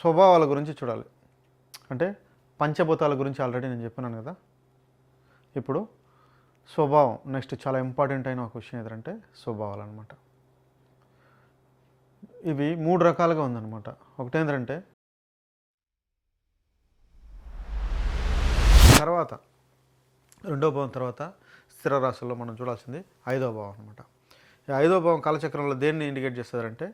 స్వభావాల గురించి చూడాలి. అంటే పంచభూతాల గురించి ఆల్రెడీ నేను చెప్పినాను కదా. ఇప్పుడు స్వభావం నెక్స్ట్ చాలా ఇంపార్టెంట్ అయిన ఒక విషయం ఏంటంటే స్వభావాలు అనమాట ఇవి మూడు రకాలుగా ఉందన్నమాట. ఒకటి ఏంటంటే తర్వాత రెండో భావం తర్వాత స్థిర రాశుల్లో మనం చూడాల్సింది ఐదో భావం అనమాట ఈ ఐదో భావం కాలచక్రంలో దేన్ని ఇండికేట్ చేస్తారంటే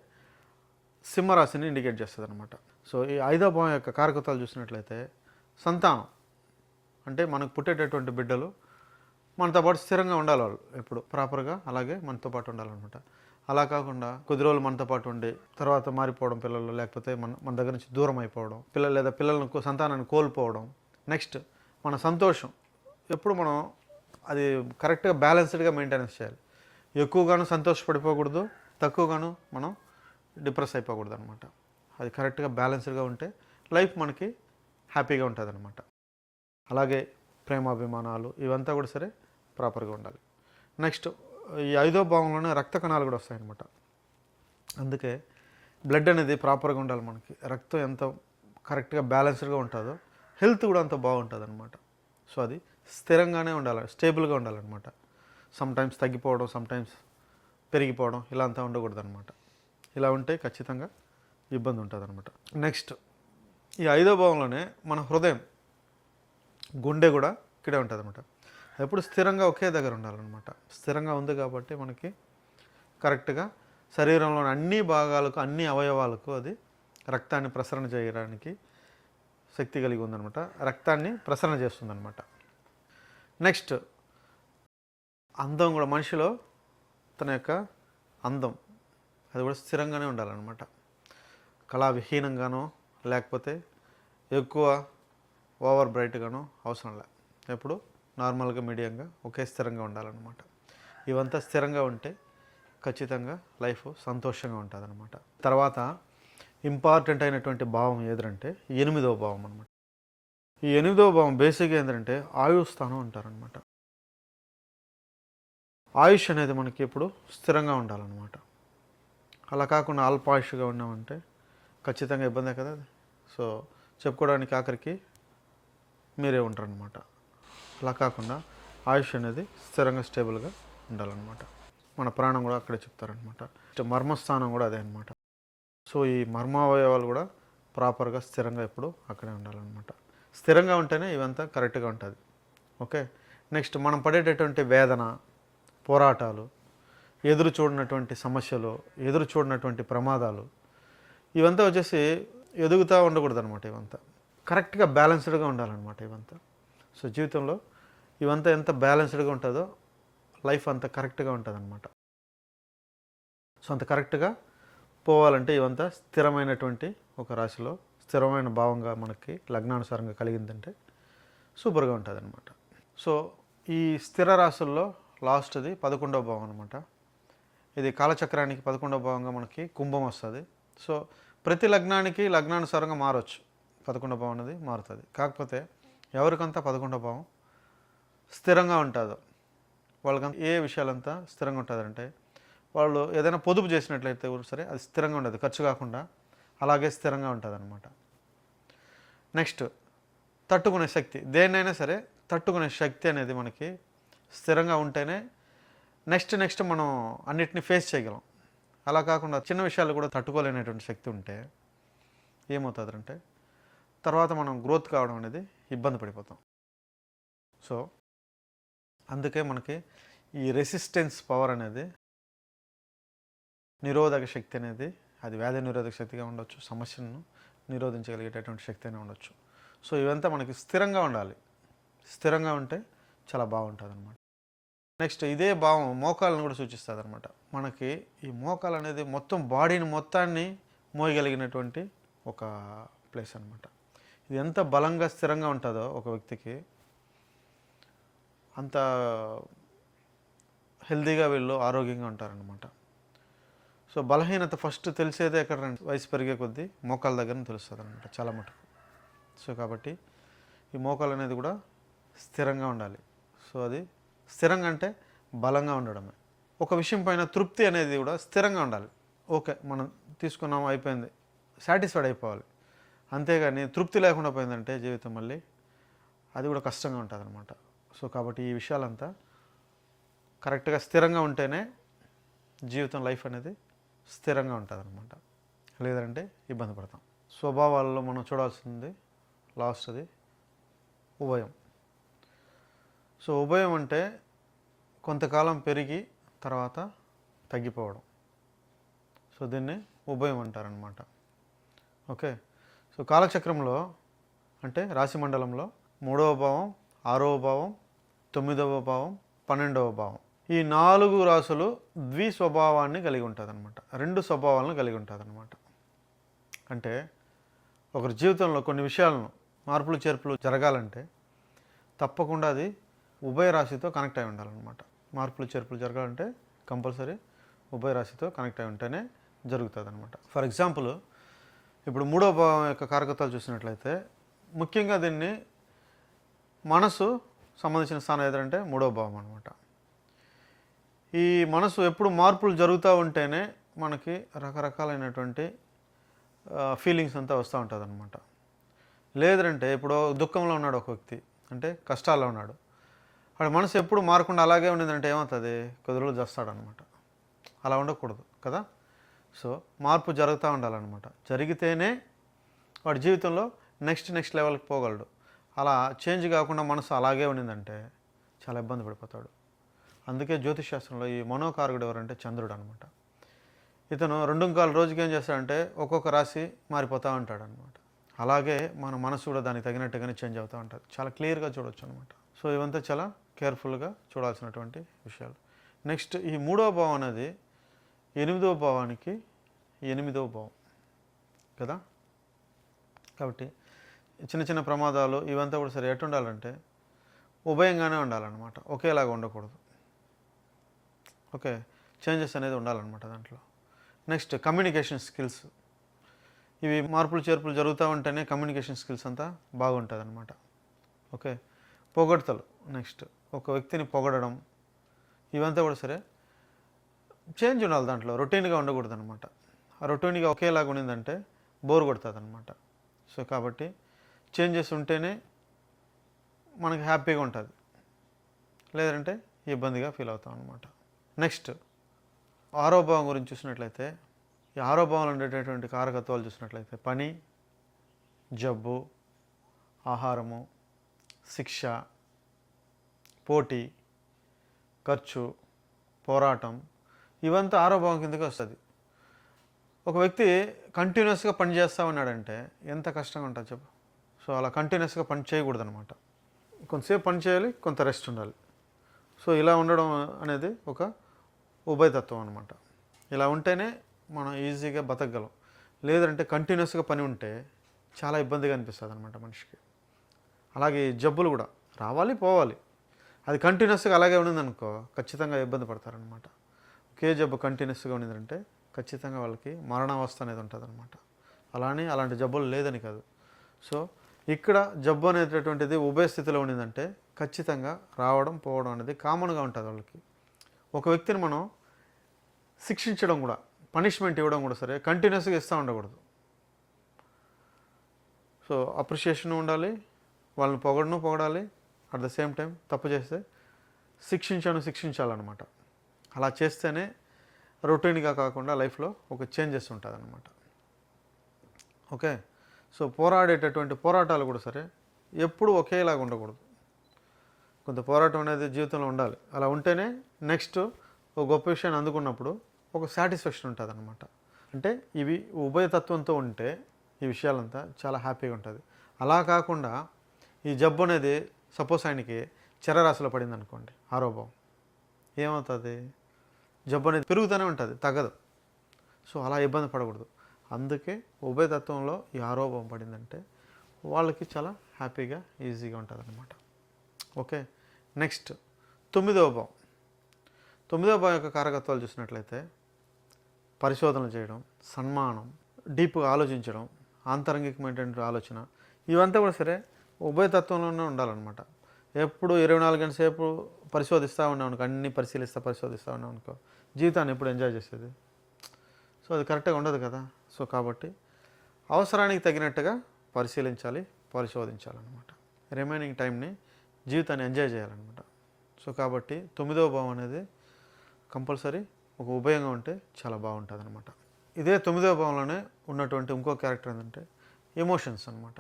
సింహరాశిని ఇండికేట్ చేస్తుంది అనమాట సో ఈ ఐదో భావం యొక్క కారకత్వాలు చూసినట్లయితే సంతానం అంటే మనకు పుట్టేటటువంటి బిడ్డలు మనతో పాటు స్థిరంగా ఉండాలి వాళ్ళు ఎప్పుడు? ప్రాపర్గా అలాగే మనతో పాటు ఉండాలన్నమాట. అలా కాకుండా కొద్ది రోజులు మనతో పాటు ఉండి తర్వాత మారిపోవడం పిల్లలు లేకపోతే మన మన దగ్గర నుంచి దూరం అయిపోవడం పిల్లలు లేదా పిల్లలను సంతానాన్ని కోల్పోవడం. నెక్స్ట్ మన సంతోషం. ఎప్పుడు మనం అది కరెక్ట్గా బ్యాలెన్స్డ్గా మెయింటెనెన్స్ చేయాలి. ఎక్కువగాను సంతోషపడిపోకూడదు తక్కువగాను మనం డిప్రెస్ అయిపోకూడదు అనమాట అది కరెక్ట్గా బ్యాలెన్స్డ్గా ఉంటే లైఫ్ మనకి హ్యాపీగా ఉంటుంది అనమాట అలాగే ప్రేమాభిమానాలు ఇవంతా కూడా సరే ప్రాపర్గా ఉండాలి. నెక్స్ట్ ఈ ఐదో భావంలోనే రక్త కణాలు కూడా వస్తాయన్నమాట. అందుకే బ్లడ్ అనేది ప్రాపర్గా ఉండాలి మనకి. రక్తం ఎంత కరెక్ట్గా బ్యాలెన్స్డ్గా ఉంటుందో హెల్త్ కూడా అంత బాగుంటుంది అనమాట సో అది స్థిరంగానే ఉండాలి స్టేబుల్గా ఉండాలన్నమాట. సమ్టైమ్స్ తగ్గిపోవడం సమ్టైమ్స్ పెరిగిపోవడం ఇలా అంతా ఉండకూడదు అనమాట ఇలా ఉంటే ఖచ్చితంగా ఇబ్బంది ఉంటుంది అనమాట నెక్స్ట్ ఈ ఐదో భావంలోనే మన హృదయం గుండె కూడా ఇక్కడే ఉంటుంది అనమాట ఎప్పుడు స్థిరంగా ఒకే దగ్గర ఉండాలన్నమాట. స్థిరంగా ఉంది కాబట్టి మనకి కరెక్ట్గా శరీరంలోని అన్ని భాగాలకు అన్ని అవయవాలకు అది రక్తాన్ని ప్రసరణ చేయడానికి శక్తి కలిగి ఉందనమాట రక్తాన్ని ప్రసరణ చేస్తుందనమాట నెక్స్ట్ అందం కూడా మనిషిలో తన యొక్క అందం. అది కూడా స్థిరంగానే ఉండాలన్నమాట. కళావిహీనంగానో లేకపోతే ఎక్కువ ఓవర్ బ్రైట్గానో అవసరం లే. ఎప్పుడు? నార్మల్గా మీడియంగా ఒకే స్థిరంగా ఉండాలన్నమాట. ఇవంతా స్థిరంగా ఉంటే ఖచ్చితంగా లైఫ్ సంతోషంగా ఉంటుంది అనమాట తర్వాత ఇంపార్టెంట్ అయినటువంటి భావం ఏదంటే ఎనిమిదవ భావం అనమాట ఈ ఎనిమిదవ భావం బేసిక్గా ఏంటంటే ఆయుష్ స్థానం అంటారనమాట ఆయుష్ అనేది మనకి ఎప్పుడు స్థిరంగా ఉండాలన్నమాట. అలా కాకుండా అల్పాయుష్గా ఉన్నామంటే ఖచ్చితంగా ఇబ్బందే కదా అది. సో చెప్పుకోవడానికి ఆఖరికి మీరే ఉంటారనమాట అలా కాకుండా ఆయుష్ అనేది స్థిరంగా స్టేబుల్గా ఉండాలన్నమాట. మన ప్రాణం కూడా అక్కడే చెప్తారనమాట మర్మస్థానం కూడా అదే అనమాట సో ఈ మర్మావయవాలు కూడా ప్రాపర్గా స్థిరంగా ఎప్పుడు అక్కడే ఉండాలన్నమాట. స్థిరంగా ఉంటేనే ఇవంతా కరెక్ట్గా ఉంటుంది. ఓకే? నెక్స్ట్ మనం పడేటటువంటి వేదన పోరాటాలు ఎదురు చూడనటువంటి సమస్యలు ఎదురు చూడనటువంటి ప్రమాదాలు ఇవంతా వచ్చేసి ఎదుగుతూ ఉండకూడదు అనమాట ఇవంతా. కరెక్ట్గా బ్యాలెన్స్డ్గా ఉండాలన్నమాట ఇవంతా. సో జీవితంలో ఇవంతా ఎంత బ్యాలెన్స్డ్గా ఉంటుందో లైఫ్ అంత కరెక్ట్గా ఉంటుంది అనమాట సో అంత కరెక్ట్గా పోవాలంటే ఇవంతా స్థిరమైనటువంటి ఒక రాశిలో స్థిరమైన భావంగా మనకి లగ్నానుసారంగా కలిగిందంటే సూపర్గా ఉంటుంది అనమాట సో ఈ స్థిర రాశుల్లో లాస్ట్ది పదకొండవ భావం అనమాట ఇది కాలచక్రానికి పదకొండవ భావంగా మనకి కుంభం వస్తుంది. సో ప్రతి లగ్నానికి లగ్నానుసారంగా మారవచ్చు పదకొండవ భావం అనేది మారుతుంది. కాకపోతే ఎవరికంతా పదకొండవ భావం స్థిరంగా ఉంటుందో వాళ్ళకంతా ఏ విషయాలంతా స్థిరంగా ఉంటుందంటే వాళ్ళు ఏదైనా పొదుపు చేసినట్లయితే కూడా సరే అది స్థిరంగా ఉండదు. ఖర్చు కాకుండా అలాగే స్థిరంగా ఉంటుంది అనమాట నెక్స్ట్ తట్టుకునే శక్తి. దేన్నైనా సరే తట్టుకునే శక్తి అనేది మనకి స్థిరంగా ఉంటేనే నెక్స్ట్ నెక్స్ట్ మనం అన్నిటిని ఫేస్ చేయగలం. అలా కాకుండా చిన్న విషయాలు కూడా తట్టుకోలేనటువంటి శక్తి ఉంటే ఏమవుతుందంటే తర్వాత మనం గ్రోత్ కావడం అనేది ఇబ్బంది పడిపోతాం. సో అందుకే మనకి ఈ రెసిస్టెన్స్ పవర్ అనేది నిరోధక శక్తి అనేది అది వ్యాధి నిరోధక శక్తిగా ఉండొచ్చు సమస్యను నిరోధించగలిగేటటువంటి శక్తి అయినా ఉండొచ్చు. సో ఇవంతా మనకి స్థిరంగా ఉండాలి. స్థిరంగా ఉంటే చాలా బాగుంటుంది అనమాట నెక్స్ట్ ఇదే భావం మోకాలను కూడా సూచిస్తుంది అనమాట మనకి ఈ మోకాలు అనేది మొత్తం బాడీని మొత్తాన్ని మోయగలిగినటువంటి ఒక ప్లేస్ అనమాట ఇది ఎంత బలంగా స్థిరంగా ఉంటుందో ఒక వ్యక్తికి అంత హెల్తీగా వీళ్ళు ఆరోగ్యంగా ఉంటారనమాట సో బలహీనత ఫస్ట్ తెలిసేదే ఎక్కడ వయసు పెరిగే కొద్దీ మోకాల దగ్గర తెలుస్తుంది అనమాట చాలా మటుకు. సో కాబట్టి ఈ మోకాలు అనేది కూడా స్థిరంగా ఉండాలి. సో అది స్థిరంగా అంటే బలంగా ఉండడమే. ఒక విషయం పైన తృప్తి అనేది కూడా స్థిరంగా ఉండాలి. ఓకే మనం తీసుకున్నాము అయిపోయింది. సాటిస్ఫైడ్ అయిపోవాలి. అంతేగాని తృప్తి లేకుండా పోయిందంటే జీవితం మళ్ళీ అది కూడా కష్టంగా ఉంటుంది అనమాట సో కాబట్టి ఈ విషయాలంతా కరెక్ట్గా స్థిరంగా ఉంటేనే జీవితం లైఫ్ అనేది స్థిరంగా ఉంటుంది అనమాట లేదంటే ఇబ్బంది పడతాం. స్వభావాల్లో మనం చూడాల్సింది లాస్ట్ అది ఉభయం. సో ఉభయం అంటే కొంతకాలం పెరిగి తర్వాత తగ్గిపోవడం. సో దీన్ని ఉభయం అంటారనమాట ఓకే? సో కాలచక్రంలో అంటే రాశి మండలంలో మూడవ భావం ఆరవ భావం తొమ్మిదవ భావం పన్నెండవ భావం. ఈ నాలుగు రాసులు ద్వి స్వభావాన్ని కలిగి ఉంటుంది రెండు స్వభావాలను కలిగి ఉంటుంది అంటే ఒకరి జీవితంలో కొన్ని విషయాలను మార్పులు చేర్పులు జరగాలంటే తప్పకుండా అది ఉభయ రాశితో కనెక్ట్ అయి ఉండాలన్నమాట. మార్పులు చేర్పులు జరగాలంటే కంపల్సరీ ఉభయ రాశితో కనెక్ట్ అయి ఉంటేనే జరుగుతుంది అనమాట ఫర్ ఎగ్జాంపుల్ ఇప్పుడు మూడో భావం యొక్క కారకత్వాలు చూసినట్లయితే ముఖ్యంగా దీన్ని మనసు సంబంధించిన స్థానం ఏదంటే మూడో భావం అనమాట ఈ మనసు ఎప్పుడు మార్పులు జరుగుతూ ఉంటేనే మనకి రకరకాలైనటువంటి ఫీలింగ్స్ అంతా వస్తూ ఉంటుంది అనమాట లేదంటే ఇప్పుడు దుఃఖంలో ఉన్నాడు ఒక వ్యక్తి అంటే కష్టాల్లో ఉన్నాడు. వాడి మనసు ఎప్పుడు మారకుండా అలాగే ఉండిందంటే ఏమవుతుంది? కొద్ది రోజులు చేస్తాడనమాట అలా ఉండకూడదు కదా? సో మార్పు జరుగుతూ ఉండాలన్నమాట. జరిగితేనే వాడి జీవితంలో నెక్స్ట్ నెక్స్ట్ లెవెల్కి పోగలడు. అలా చేంజ్ కాకుండా మనసు అలాగే ఉండిందంటే చాలా ఇబ్బంది పడిపోతాడు. అందుకే జ్యోతిష్ శాస్త్రంలో ఈ మనోకారకుడు ఎవరంటే చంద్రుడు అనమాట ఇతను రెండు కాల రోజుకి ఏం చేస్తాడంటే ఒక్కొక్క రాశి మారిపోతూ ఉంటాడు అనమాట అలాగే మన మనసు కూడా దానికి తగినట్టుగానే చేంజ్ అవుతూ ఉంటుంది. చాలా క్లియర్గా చూడొచ్చు అనమాట సో ఇవంతా చాలా కేర్ఫుల్గా చూడాల్సినటువంటి విషయాలు. నెక్స్ట్ ఈ మూడవ భావం అనేది ఎనిమిదవ భావానికి ఎనిమిదవ భావం కదా? కాబట్టి చిన్న చిన్న ప్రమాదాలు ఇవంతా కూడా సరే ఎటు ఉండాలంటే ఉభయంగానే ఉండాలన్నమాట. ఒకేలాగా ఉండకూడదు. ఓకే? చేంజెస్ అనేది ఉండాలన్నమాట దాంట్లో. Next communication skills. ఇవి మార్పులు చేర్పులు జరుగుతూ ఉంటేనే కమ్యూనికేషన్ స్కిల్స్ అంతా బాగుంటుంది అనమాట ఓకే? పొగడతలు నెక్స్ట్ ఒక వ్యక్తిని పొగడడం ఇవంతా కూడా సరే చేంజ్ ఉండాలి దాంట్లో రొటీన్గా ఉండకూడదు అనమాట ఆ రొటీన్గా ఒకేలాగా ఉండిందంటే బోర్ కొడుతుంది అనమాట సో కాబట్టి చేంజెస్ ఉంటేనే మనకి హ్యాపీగా ఉంటుంది. లేదంటే ఇబ్బందిగా ఫీల్ అవుతాం అనమాట నెక్స్ట్ ఆరో భావం గురించి చూసినట్లయితే ఈ ఆరో భావంలో ఉండేటటువంటి కారకత్వాలు చూసినట్లయితే పని జబ్బు ఆహారము శిక్ష పోటీ ఖర్చు పోరాటం ఇవంతా ఆరో భావం కిందకి వస్తుంది. ఒక వ్యక్తి కంటిన్యూస్గా పని చేస్తూ ఉన్నాడంటే ఎంత కష్టంగా ఉంటుంది చెప్పు. సో అలా కంటిన్యూస్గా పని చేయకూడదు అనమాట కొంతసేపు పని చేయాలి కొంత రెస్ట్ ఉండాలి. సో ఇలా ఉండడం అనేది ఒక ఉభయతత్వం అనమాట ఇలా ఉంటేనే మనం ఈజీగా బతకగలం. లేదంటే కంటిన్యూస్గా పని ఉంటే చాలా ఇబ్బందిగా అనిపిస్తుంది అనమాట మనిషికి. అలాగే జబ్బులు కూడా. రావాలి పోవాలి. అది కంటిన్యూస్గా అలాగే ఉన్నదనుకో ఖచ్చితంగా ఇబ్బంది పడతారనమాట ఒకే జబ్బు కంటిన్యూస్గా ఉన్నదంటే ఖచ్చితంగా వాళ్ళకి మరణావస్థ అనేది ఉంటుంది అనమాట అలానే అలాంటి జబ్బులు లేదని కాదు. సో ఇక్కడ జబ్బు అనేటటువంటిది ఉభయ స్థితిలో ఉండిందంటే ఖచ్చితంగా రావడం పోవడం అనేది కామన్గా ఉంటుంది వాళ్ళకి. ఒక వ్యక్తిని మనం శిక్షించడం కూడా పనిష్మెంట్ ఇవ్వడం కూడా సరే కంటిన్యూస్గా ఇస్తూ ఉండకూడదు. సో అప్రిషియేషన్ ఉండాలి వాళ్ళని పొగడను పొగడాలి. అట్ ద సేమ్ టైం తప్పు చేస్తే శిక్షించను శిక్షించాలన్నమాట. అలా చేస్తేనే రొటీన్గా కాకుండా లైఫ్లో ఒక చేంజెస్ ఉంటుంది అనమాట ఓకే? సో పోరాడేటటువంటి పోరాటాలు కూడా సరే ఎప్పుడు ఒకేలాగా ఉండకూడదు. కొంత పోరాటం అనేది జీవితంలో ఉండాలి. అలా ఉంటేనే నెక్స్ట్ ఒక గొప్ప విషయాన్ని అందుకున్నప్పుడు ఒక సాటిస్ఫాక్షన్ ఉంటుంది అనమాట అంటే ఇవి ఉభయతత్వంతో ఉంటే ఈ విషయాలంతా చాలా హ్యాపీగా ఉంటుంది. అలా కాకుండా ఈ జబ్బు అనేది సపోజ్ ఆయనకి చరరాశిలో పడింది అనుకోండి ఆరోభం ఏమవుతుంది? జబ్బు అనేది పెరుగుతూనే ఉంటుంది తగ్గదు. సో అలా ఇబ్బంది పడకూడదు. అందుకే ఉభయతత్వంలో ఈ ఆరోపం పడిందంటే వాళ్ళకి చాలా హ్యాపీగా ఈజీగా ఉంటుంది అనమాట ఓకే? నెక్స్ట్ తొమ్మిదవ భావం. తొమ్మిదవ భావం యొక్క కారకత్వాలు చూసినట్లయితే పరిశోధనలు చేయడం సన్మానం డీప్గా ఆలోచించడం ఆంతరంగికమైనటువంటి ఆలోచన ఇవంతా కూడా సరే ఉభయతత్వంలోనే ఉండాలన్నమాట. ఎప్పుడు ఇరవై నాలుగు గంటల సేపు పరిశోధిస్తూ ఉన్నాం అనుకో అన్ని పరిశీలిస్తా పరిశోధిస్తూ ఉన్నాం అనుకో జీవితాన్ని ఎప్పుడు ఎంజాయ్ చేసేది? సో అది కరెక్ట్గా ఉండదు కదా. సో కాబట్టి అవసరానికి తగినట్టుగా పరిశీలించాలి పరిశోధించాలన్నమాట. రిమైనింగ్ టైంని జీవితాన్ని ఎంజాయ్ చేయాలన్నమాట. సో కాబట్టి తొమ్మిదవ భావం అనేది కంపల్సరీ ఒక ఉభయంగా ఉంటే చాలా బాగుంటుంది అనమాట ఇదే తొమ్మిదవ భావంలోనే ఉన్నటువంటి ఇంకో క్యారెక్టర్ ఏంటంటే ఎమోషన్స్ అనమాట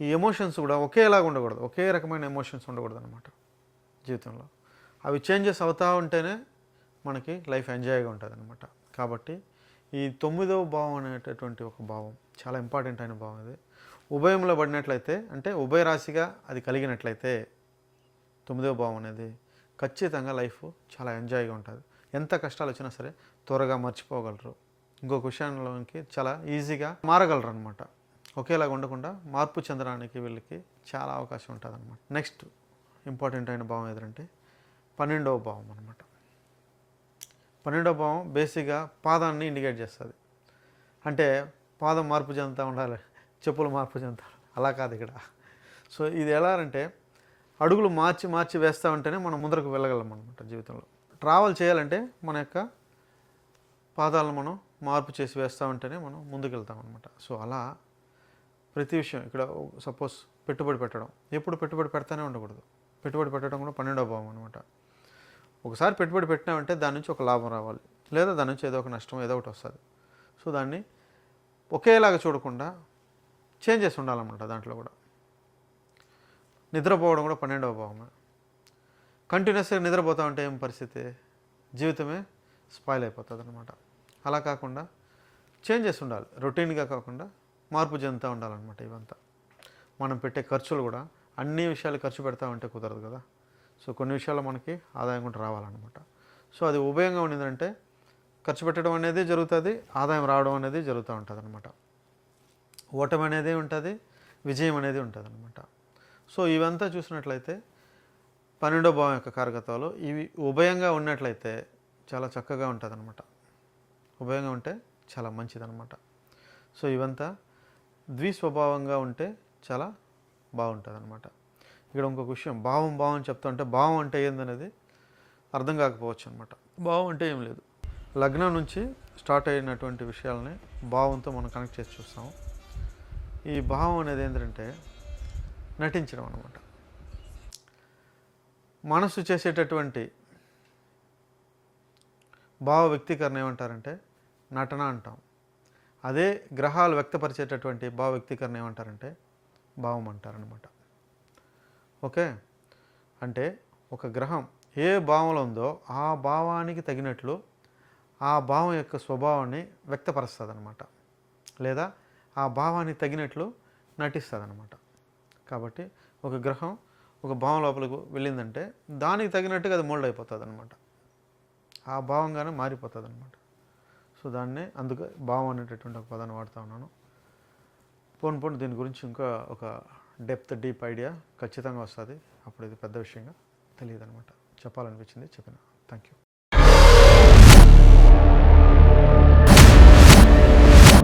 ఈ ఎమోషన్స్ కూడా ఒకేలాగా ఉండకూడదు. ఒకే రకమైన ఎమోషన్స్ ఉండకూడదు అనమాట జీవితంలో. అవి చేంజెస్ అవుతూ ఉంటేనే మనకి లైఫ్ ఎంజాయ్గా ఉంటుంది అనమాట కాబట్టి ఈ తొమ్మిదవ భావం అనేటటువంటి ఒక భావం చాలా ఇంపార్టెంట్ అయిన భావం ఇది. ఉభయంలో పడినట్లయితే అంటే ఉభయ రాశిగా అది కలిగినట్లయితే తొమ్మిదవ భావం అనేది ఖచ్చితంగా లైఫ్ చాలా ఎంజాయ్గా ఉంటుంది. ఎంత కష్టాలు వచ్చినా సరే త్వరగా మర్చిపోగలరు. ఇంకొక విషయంలోకి చాలా ఈజీగా మారగలరు అనమాట ఒకేలాగా ఉండకుండా మార్పు చెందడానికి వీళ్ళకి చాలా అవకాశం ఉంటుంది అనమాట నెక్స్ట్ ఇంపార్టెంట్ అయిన భావం ఏదంటే పన్నెండవ భావం అనమాట పన్నెండవ భావం బేసిక్గా పాదాన్ని ఇండికేట్ చేస్తుంది. అంటే పాదం మార్పు చెందుతూ ఉండాలి చెప్పులు మార్పు చెందుతారు అలా కాదు ఇక్కడ. సో ఇది ఎలా అంటే అడుగులు మార్చి మార్చి వేస్తూ ఉంటేనే మనం ముందరకు వెళ్ళగలం అనమాట జీవితంలో. ట్రావెల్ చేయాలంటే మన యొక్క పాదాలను మనం మార్పు చేసి వేస్తూ ఉంటేనే మనం ముందుకు వెళ్తాం అనమాట సో అలా ప్రతి విషయం ఇక్కడ సపోజ్ పెట్టుబడి పెట్టడం. ఎప్పుడు పెట్టుబడి పెడతానే ఉండకూడదు. పెట్టుబడి పెట్టడం కూడా పన్నెండవ భావం అనమాట ఒకసారి పెట్టుబడి పెట్టినామంటే దాని నుంచి ఒక లాభం రావాలి. లేదా దాని నుంచి ఏదో ఒక నష్టం ఏదో ఒకటి వస్తుంది. సో దాన్ని ఒకేలాగా చూడకుండా చేంజెస్ ఉండాలన్నమాట దాంట్లో కూడా. నిద్రపోవడం కూడా పన్నెండవ భావమే. కంటిన్యూస్గా నిద్రపోతా ఉంటే ఏం పరిస్థితి? జీవితమే స్పాయిల్ అయిపోతుంది అనమాట అలా కాకుండా చేంజెస్ ఉండాలి. రొటీన్గా కాకుండా మార్పు చెందుతూ ఉండాలన్నమాట ఇవంతా. మనం పెట్టే ఖర్చులు కూడా అన్ని విషయాలు ఖర్చు పెడతా ఉంటే కుదరదు కదా. సో కొన్ని విషయాల్లో మనకి ఆదాయం కూడా రావాలన్నమాట. సో అది ఉభయంగా ఉండిందంటే ఖర్చు పెట్టడం అనేది జరుగుతుంది ఆదాయం రావడం అనేది జరుగుతూ ఉంటుంది అనమాట ఓటమి అనేది ఉంటుంది విజయం అనేది ఉంటుంది అనమాట సో ఇవంతా చూసినట్లయితే పన్నెండో భావం యొక్క కారకత్వాలు ఇవి ఉభయంగా ఉన్నట్లయితే చాలా చక్కగా ఉంటుంది అనమాట ఉభయంగా ఉంటే చాలా మంచిదన్నమాట. సో ఇవంతా ద్విస్వభావంగా ఉంటే చాలా బాగుంటుంది అనమాట ఇక్కడ ఇంకొక విషయం భావం భావం చెప్తా భావం అంటే ఏందనేది అర్థం కాకపోవచ్చు అనమాట భావం అంటే ఏం లేదు. లగ్నం నుంచి స్టార్ట్ అయినటువంటి విషయాలని భావంతో మనం కనెక్ట్ చేసి చూస్తాము ఈ భావం అనేది ఏంటంటే నటించడం అనమాట మనసు చేసేటటువంటి భావ వ్యక్తీకరణ ఏమంటారంటే నటన అంటాం. అదే గ్రహాలు వ్యక్తపరిచేటటువంటి భావ వ్యక్తీకరణ ఏమంటారంటే భావం అంటారనమాట ఓకే? అంటే ఒక గ్రహం ఏ భావంలో ఉందో ఆ భావానికి తగినట్లు ఆ భావం యొక్క స్వభావాన్ని వ్యక్తపరుస్తుంది అనమాట లేదా ఆ భావానికి తగినట్లు నటిస్తుంది అనమాట కాబట్టి ఒక గ్రహం ఒక భావం లోపలికి వెళ్ళిందంటే దానికి తగినట్టుగా అది మోల్డ్ అయిపోతుంది అనమాట ఆ భావంగానే మారిపోతుంది అనమాట సో దాన్నే అందుకు భావం అనేటటువంటి ఒక పదాన్ని వాడుతూ ఉన్నాను. పోను పోను దీని గురించి ఇంకా ఒక డెప్త్ డీప్ ఐడియా ఖచ్చితంగా వస్తుంది. అప్పుడు ఇది పెద్ద విషయంగా తెలియదు అనమాట చెప్పాలనిపించింది చెప్పిన. Thank you